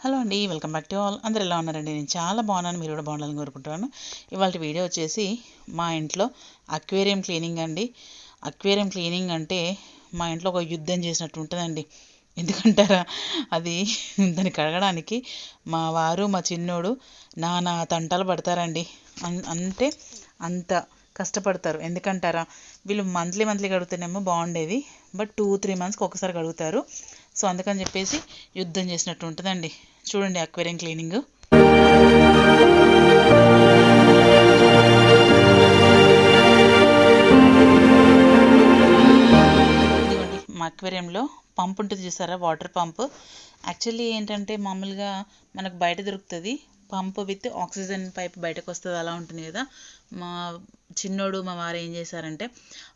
Hello అండి welcome back to all. అందరు ఎలా ఉన్నారండి? నేను చాలా బాగున్నాను మీరు కూడా బాగుండాలని కోరుకుంటున్నాను. ఇవాళ వీడియో వచ్చేసి మా ఇంట్లో అక్వేరియం క్లీనింగ్ అండి. అక్వేరియం క్లీనింగ్ అంటే మా ఇంట్లో ఒక యుద్ధం చేసినట్టు ఉంటుందండి. ఎందుకంటారా? అది దాన్ని కడగడానికి మా వారు మా చిన్నోడు నానా తంటాలు పడతారండి. అన్ అంటే అంత కష్టపడతారు. ఎందుకంటారా? వీళ్ళు మంత్లీ మంత్లీ కడుగుతేనేమో బాగుండేది బట్ టూ త్రీ మంత్స్కి ఒకసారి కడుగుతారు. సో అందుకని చెప్పేసి యుద్ధం చేసినట్టు ఉంటుందండి. చూడండి అక్వేరియం క్లీనింగ్. మా అక్వేరియంలో పంప్ ఉంటుంది చూసారా? Water pump. యాక్చువల్లీ ఏంటంటే మామూలుగా మనకు బయట దొరుకుతుంది పంప్ విత్ ఆక్సిజన్ పైప్ బయటకు వస్తుంది అలా ఉంటుంది కదా. మా చిన్నోడు మా వారు ఏం చేశారంటే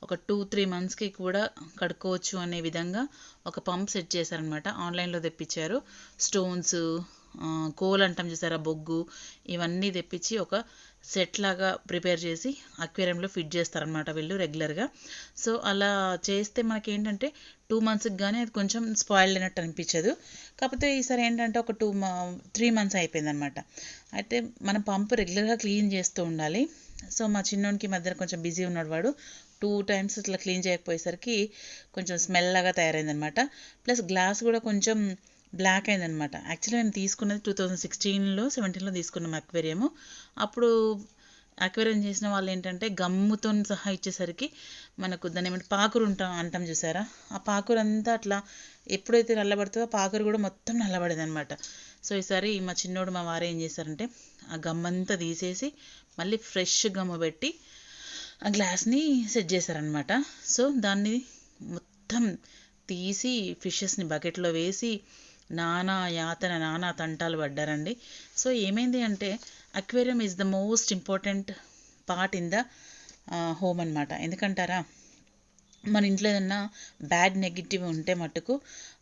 ఒక టూ త్రీ మంత్స్కి కూడా కడుక్కోవచ్చు అనే విధంగా ఒక పంప్ సెట్ చేశారనమాట ఆన్లైన్లో తెప్పించారు. స్టోన్స్ కోల్ అంటాం చూసారా బొగ్గు ఇవన్నీ తెప్పించి ఒక సెట్ లాగా ప్రిపేర్ చేసి అక్వేరియంలో ఫిట్ చేస్తారనమాట వీళ్ళు రెగ్యులర్గా సో అలా చేస్తే మనకి ఏంటంటే టూ మంత్స్కి కానీ అది కొంచెం స్పాయిల్ అయినట్టు అనిపించదు. కాకపోతే ఈసారి ఏంటంటే ఒక టూ త్రీ మంత్స్ అయిపోయిందనమాట అయితే మనం పంపు రెగ్యులర్గా క్లీన్ చేస్తూ ఉండాలి. సో మా చిన్నోనికి మధ్యన కొంచెం బిజీ ఉన్నాడు వాడు. టూ టైమ్స్ ఇట్లా క్లీన్ చేయకపోయేసరికి కొంచెం స్మెల్ లాగా తయారైందనమాట. ప్లస్ గ్లాస్ కూడా కొంచెం బ్లాక్ అయిందనమాట. యాక్చువల్లీ నేను తీసుకున్నది టూ థౌజండ్ సిక్స్టీన్లో సెవెంటీన్లో తీసుకున్నాం అక్వేరియము అప్పుడు అక్వేరియం చేసిన వాళ్ళు ఏంటంటే గమ్ముతో సహా ఇచ్చేసరికి మనకు దాన్ని ఏమంటే పాకురు ఉంటాం అంటాం చూసారా? ఆ పాకురు అంతా అట్లా ఎప్పుడైతే నల్లబడుతుందో ఆ పాకురు కూడా మొత్తం నల్లబడేది అనమాట సో ఈసారి మా చిన్నోడు మా వారు ఏం చేశారంటే ఆ గమ్మంతా తీసేసి మళ్ళీ ఫ్రెష్ గమ్మ పెట్టి ఆ గ్లాస్ని సెట్ చేశారనమాట సో దాన్ని మొత్తం తీసి ఫిషెస్ని బకెట్లో వేసి నానా యాతన నానా తంటాలు పడ్డారండి. సో ఏమైంది అంటే aquarium is the most important part in the home అనమాట ఎందుకంటారా? మన ఇంట్లో ఏదన్నా బ్యాడ్ నెగిటివ్ ఉంటే మటుకు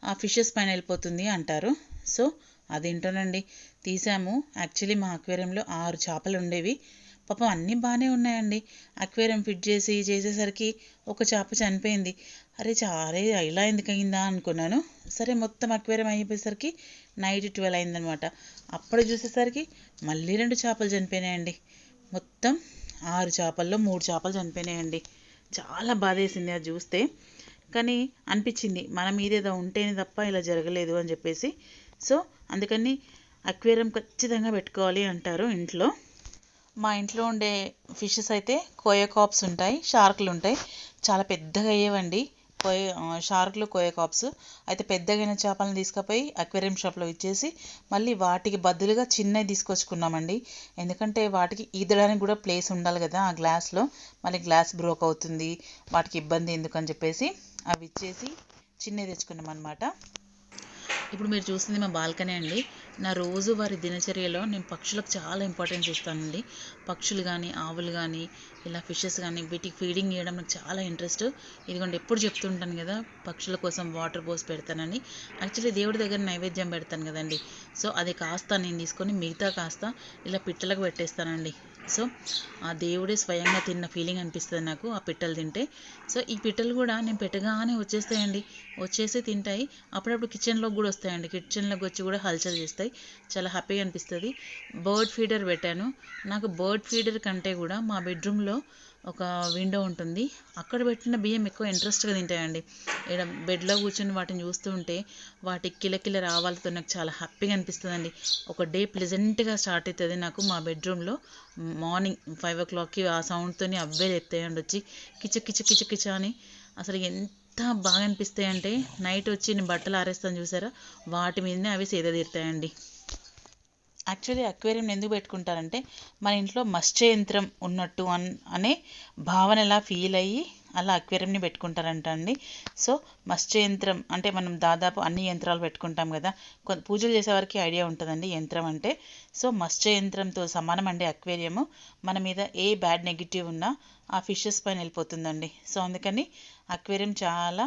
ఆ ఫిషెస్ పైన వెళ్ళిపోతుంది అంటారు. సో అదేంటోనండి తీసాము. యాక్చువల్లీ మా అక్వేరియంలో ఆరు చేపలు ఉండేవి. పాపం అన్నీ బాగానే ఉన్నాయండి. అక్వేరియం ఫిట్ చేసి చేసేసరికి ఒక చేప చనిపోయింది. అరే చారే ఇలా ఎందుకు అయిందా అనుకున్నాను. సరే మొత్తం అక్వేరియం అయిపోయేసరికి నైట్ ట్వెల్వ్ అయిందనమాట. అప్పుడు చూసేసరికి మళ్ళీ రెండు చేపలు చనిపోయినాయండి. మొత్తం ఆరు చేపల్లో మూడు చేపలు చనిపోయినాయండి. చాలా బాధేసింది అది చూస్తే. కానీ అనిపించింది మన మీద ఏదో ఉంటేనే తప్ప ఇలా జరగలేదు అని చెప్పేసి. సో అందుకని అక్వేరియం ఖచ్చితంగా పెట్టుకోవాలి అంటారు ఇంట్లో. మా ఇంట్లో ఉండే ఫిషెస్ అయితే కోయకాప్స్ ఉంటాయి షార్క్లు ఉంటాయి. చాలా పెద్దగా అయ్యేవండి. కోయ షార్క్లు కోయకాప్స్ అయితే పెద్దగైన చేపలను తీసుకుపోయి అక్వేరియం షాప్లో ఇచ్చేసి మళ్ళీ వాటికి బదులుగా చిన్నవి తీసుకొచ్చుకున్నామండి. ఎందుకంటే వాటికి ఈదడానికి కూడా ప్లేస్ ఉండాలి కదా ఆ గ్లాస్లో. మళ్ళీ గ్లాస్ బ్రోక్ అవుతుంది. వాటికి ఇబ్బంది ఎందుకని చెప్పేసి అవి ఇచ్చేసి చిన్నవి తెచ్చుకున్నాం అనమాట ఇప్పుడు మీరు చూస్తుంది మా బాల్కనీ అండి. నా రోజువారి దినచర్యలో నేను పక్షులకు చాలా ఇంపార్టెన్స్ ఇస్తానండి పక్షులు కానీ ఆవులు కానీ ఇలా ఫిషెస్ కానీ వీటికి ఫీడింగ్ చేయడం నాకు చాలా ఇంట్రెస్ట్. ఇదిగోండి ఎప్పుడు చెప్తుంటాను కదా పక్షుల కోసం వాటర్ పోసి పెడతానని. యాక్చువల్లీ దేవుడి దగ్గర నైవేద్యం పెడతాను కదండి. సో అది కాస్త నేను తీసుకొని మిగతా కాస్త ఇలా పిట్టలకు పెట్టేస్తానండి. సో ఆ దేవుడే స్వయంగా తిన్న ఫీలింగ్ అనిపిస్తుంది నాకు ఆ పిట్టలు తింటే. సో ఈ పిట్టలు కూడా నేను పెట్టగానే వచ్చేస్తాయండి. వచ్చేసి తింటాయి. అప్పుడప్పుడు కిచెన్లోకి కూడా వస్తాయండి. కిచెన్లోకి వచ్చి కూడా హల్చల్ చేస్తాయి. చాలా హ్యాపీగా అనిపిస్తుంది. బర్డ్ ఫీడర్ పెట్టాను. నాకు బర్డ్ ఫీడర్ కంటే కూడా మా బెడ్రూమ్లో ఒక విండో ఉంటుంది. అక్కడ పెట్టిన బియ్యం ఎక్కువ ఇంట్రెస్ట్గా తింటాయండి. ఇక్కడ బెడ్లో కూర్చొని వాటిని చూస్తూ ఉంటే వాటి కిలకిల రావాలతో నాకు చాలా హ్యాపీగా అనిపిస్తుందండి. ఒక డే ప్లెజెంట్గా స్టార్ట్ అవుతుంది నాకు మా బెడ్రూమ్లో మార్నింగ్ ఫైవ్ ఓ క్లాక్కి ఆ సౌండ్తోని అవే లేపుతాయండి వచ్చి. కిచ కిచ కిచ కిచ అని అసలు ఎంత బాగా అనిపిస్తాయంటే నైట్ వచ్చి నేను బట్టలు ఆరేస్తాను చూసారా? వాటి మీదనే అవి సేద తీరుతాయండి. యాక్చువల్లీ అక్వేరియం ఎందుకు పెట్టుకుంటారంటే మన ఇంట్లో మత్స్య యంత్రం ఉన్నట్టు అన్ అనే భావన ఎలా ఫీల్ అయ్యి అలా అక్వేరియంని పెట్టుకుంటారంట అండి. సో మత్స్య యంత్రం అంటే మనం దాదాపు అన్ని యంత్రాలు పెట్టుకుంటాం కదా. కొంత పూజలు చేసేవారికి ఐడియా ఉంటుందండి యంత్రం అంటే. సో మత్స్య యంత్రంతో సమానం అండి అక్వేరియము. మన మీద ఏ బ్యాడ్ నెగిటివ్ ఉన్నా ఆ ఫిషెస్ పైన వెళ్ళిపోతుందండి. సో అందుకని అక్వేరియం చాలా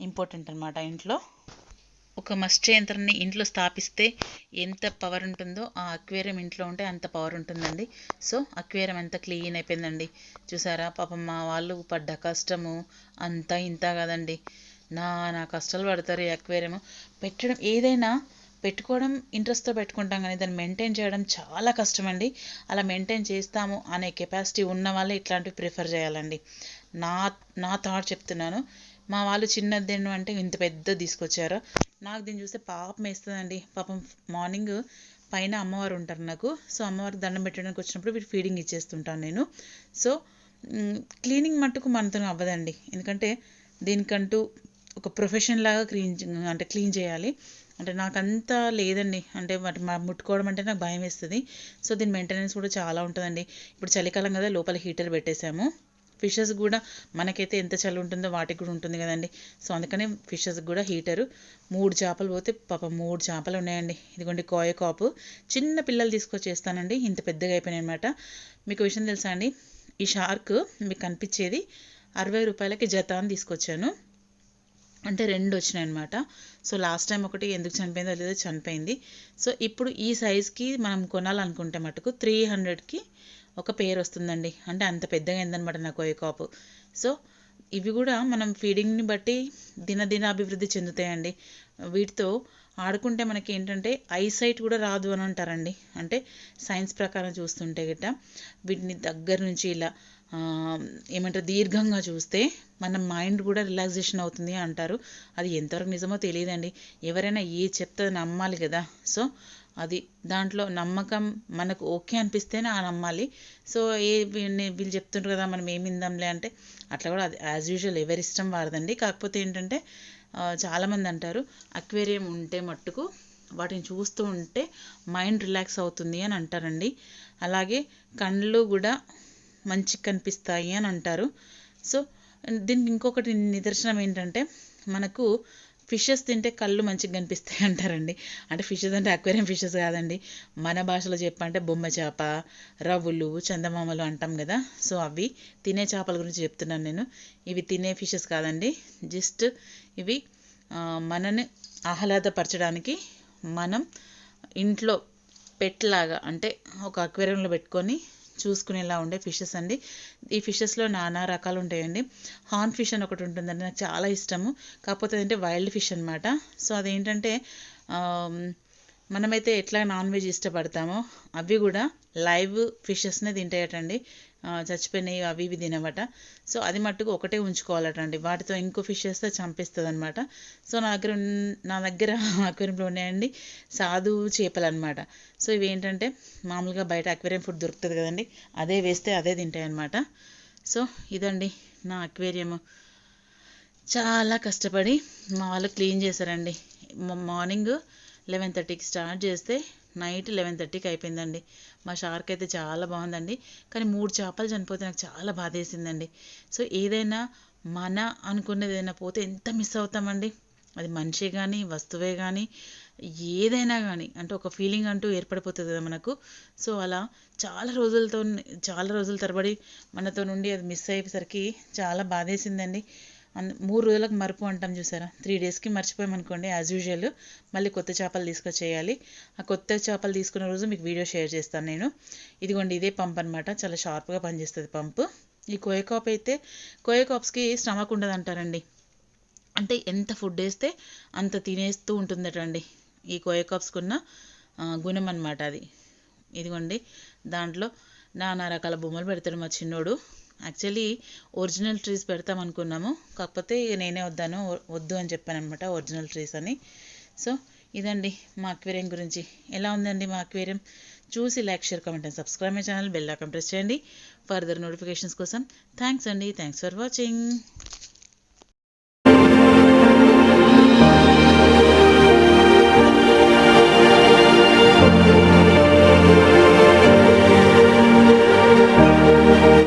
ఇంపార్టెంట్ అనమాట ఇంట్లో. ఒక మత్స్య యంత్రాన్ని ఇంట్లో స్థాపిస్తే ఎంత పవర్ ఉంటుందో ఆ అక్వేరియం ఇంట్లో ఉంటే అంత పవర్ ఉంటుందండి. సో అక్వేరియం అంతా క్లీన్ అయిపోయిందండి. చూసారా? పాపం మా వాళ్ళు పడ్డ కష్టము అంతా ఇంత కదండి. నా నా కష్టాలు పడతారు ఈ అక్వేరియం పెట్టడం ఏదైనా పెట్టుకోవడం ఇంట్రెస్ట్తో పెట్టుకుంటాం కానీ దాన్ని మెయింటైన్ చేయడం చాలా కష్టం అండి అలా మెయింటైన్ చేస్తాము అనే కెపాసిటీ ఉన్న వాళ్ళే ఇట్లాంటివి ప్రిఫర్ చేయాలండి. నా నా థాట్ చెప్తున్నాను. మా వాళ్ళు చిన్నది అంటే ఇంత పెద్ద తీసుకొచ్చారు. నాకు దీన్ని చూస్తే పాపం వేస్తుందండి. పాపం మార్నింగ్ పైన అమ్మవారు ఉంటారు నాకు. సో అమ్మవారికి దండం పెట్టడానికి వచ్చినప్పుడు వీటి ఫీడింగ్ ఇచ్చేస్తుంటాను నేను. సో క్లీనింగ్ మట్టుకు మనతో అవ్వదండి. ఎందుకంటే దీనికంటూ ఒక ప్రొఫెషన్ లాగా క్లీన్ అంటే క్లీన్ చేయాలి. అంటే నాకంతా లేదండి. అంటే వాటి ముట్టుకోవడం అంటే నాకు భయం వేస్తుంది. సో దీని మెయింటెనెన్స్ కూడా చాలా ఉంటుందండి. ఇప్పుడు చలికాలం కదా లోపల హీటర్ పెట్టేశాము. ఫిషెస్ కూడా మనకైతే ఎంత చలి ఉంటుందో వాటికి కూడా ఉంటుంది కదండి. సో అందుకనే ఫిషెస్ కూడా హీటరు. మూడు చేపలు పోతే పాప మూడు చేపలు ఉన్నాయండి. ఇదిగోండి కోయ కాపు. చిన్న పిల్లలు తీసుకొచ్చేస్తానండి. ఇంత పెద్దగా అయిపోయినాయి అనమాట మీకు విషయం తెలుసా అండి? ఈ షార్క్ మీకు కనిపించేది అరవై రూపాయలకి జత అని తీసుకొచ్చాను. అంటే రెండు వచ్చినాయి అనమాట సో లాస్ట్ టైం ఒకటి ఎందుకు చనిపోయిందో లేదో చనిపోయింది. సో ఇప్పుడు ఈ సైజ్కి మనం కొనాలనుకుంటే మటుకు త్రీ హండ్రెడ్కి ఒక పేరు వస్తుందండి. అంటే అంత పెద్దగా అయిందనమాట నా కోయ కాపు. సో ఇవి కూడా మనం ఫీడింగ్ని బట్టి దినదిన అభివృద్ధి చెందుతాయండి. వీటితో ఆడుకుంటే మనకి ఏంటంటే ఐసైట్ కూడా రాదు అని అంటారండి. అంటే సైన్స్ ప్రకారం చూస్తుంటే గిట్ట వీటిని దగ్గర నుంచి ఇలా ఏమంటారు దీర్ఘంగా చూస్తే మన మైండ్ కూడా రిలాక్సేషన్ అవుతుంది అంటారు. అది ఎంతవరకు నిజమో తెలియదండి. ఎవరైనా ఏ చెప్తే నమ్మాలి కదా. సో అది దాంట్లో నమ్మకం మనకు ఓకే అనిపిస్తేనే ఆ నమ్మాలి. సో ఏ వీళ్ళు చెప్తుంటారు కదా మనం ఏమి ఇందాంలే అంటే అట్లా కూడా అది యాజ్ యూజువల్ ఎవరి ఇష్టం వారదండి. కాకపోతే ఏంటంటే చాలామంది అంటారు అక్వేరియం ఉంటే మట్టుకు వాటిని చూస్తూ ఉంటే మైండ్ రిలాక్స్ అవుతుంది అని అంటారండి. అలాగే కళ్ళు కూడా మంచి కనిపిస్తాయి అని అంటారు. సో దీనికి ఇంకొకటి నిదర్శనం ఏంటంటే మనకు ఫిషెస్ తింటే కళ్ళు మంచిగా కనిపిస్తాయి అంటారండి. అంటే ఫిషెస్ అంటే అక్వేరియం ఫిషెస్ కాదండి. మన భాషలో చెప్పంటే బొమ్మ చేప రవ్వులు చందమామలు అంటాం కదా. సో అవి తినే చేపల గురించి చెప్తున్నాను నేను. ఇవి తినే ఫిషెస్ కాదండి. జస్ట్ ఇవి మనని ఆహ్లాదపరచడానికి మనం ఇంట్లో పెట్ లాగా అంటే ఒక అక్వేరియంలో పెట్టుకొని చూసుకునేలా ఉండే ఫిషెస్ అండి. ఈ ఫిషెస్లో నానా రకాలు ఉంటాయండి. హార్న్ ఫిష్ అని ఒకటి ఉంటుందండి నాకు చాలా ఇష్టము. కాకపోతే అంటే వైల్డ్ ఫిష్ అనమాట సో అదేంటంటే మనమైతే ఎట్లా నాన్ వెజ్ ఇష్టపడతామో అవి కూడా లైవ్ ఫిషెస్నే తింటాయటండి. చచ్చిపోయినాయి అవి ఇవి తినవట. సో అది మట్టుకు ఒకటే ఉంచుకోవాలట అండి వాటితో ఇంకో ఫిష్ వేస్తే చంపేస్తుంది అనమాట సో నా దగ్గర నా దగ్గర అక్వేరియంలో ఉన్నాయండి సాధు చేపలు అనమాట సో ఇవి ఏంటంటే మామూలుగా బయట అక్వేరియం ఫుడ్ దొరుకుతుంది కదండి అదే వేస్తే అదే తింటాయి అనమాట సో ఇదండి నా అక్వేరియము. చాలా కష్టపడి మా వాళ్ళు క్లీన్ చేశారండి. మార్నింగ్ లెవెన్ థర్టీకి స్టార్ట్ చేస్తే నైట్ లెవెన్ థర్టీకి అయిపోయిందండి. మా షార్క్ అయితే చాలా బాగుందండి. కానీ మూడు చేపలు చనిపోతే నాకు చాలా బాధ వేసిందండి సో ఏదైనా మన అనుకున్నది ఏదైనా పోతే ఎంత మిస్ అవుతామండి? అది మనిషి కానీ వస్తువే కానీ ఏదైనా కానీ అంటే ఒక ఫీలింగ్ అంటూ ఏర్పడిపోతుంది కదా మనకు. సో అలా చాలా రోజులతో చాలా రోజుల తరబడి మనతో నుండి అది మిస్ అయ్యేసరికి చాలా బాధేసిందండి. మూడు రోజులకు మరుపు అంటాం చూసారా? త్రీ డేస్కి మర్చిపోయామనుకోండి యాజ్ యూజువల్ మళ్ళీ కొత్త చేపలు తీసుకొచ్చేయాలి. ఆ కొత్త చేపలు తీసుకున్న రోజు మీకు వీడియో షేర్ చేస్తాను నేను. ఇదిగోండి ఇదే పంప్ అనమాట చాలా షార్ప్గా పనిచేస్తుంది పంపు. ఈ కోయకాప్ అయితే కోయకాప్స్కి స్టమక్ ఉండదు అంటారండి అంటే ఎంత ఫుడ్ వేస్తే అంత తినేస్తూ ఉంటుందటండి ఈ కోయకాప్స్కున్న గుణం అనమాట అది. ఇదిగోండి దాంట్లో నానా రకాల బొమ్మలు పెడతాడు మా చిన్నోడు. యాక్చువల్లీ ఒరిజినల్ ట్రీస్ పెడతాం అనుకున్నాము. కాకపోతే నేనే వద్దాను వద్దు అని చెప్పాను అనమాట ఒరిజినల్ ట్రీస్ అని. సో ఇదండి మా అక్వేరియం గురించి. ఎలా ఉందండి మా అక్వేరియం చూసి like share comment and subscribe my channel bell icon press చేయండి. ఫర్దర్ నోటిఫికేషన్స్ కోసం. థ్యాంక్స్ అండి. Thanks for watching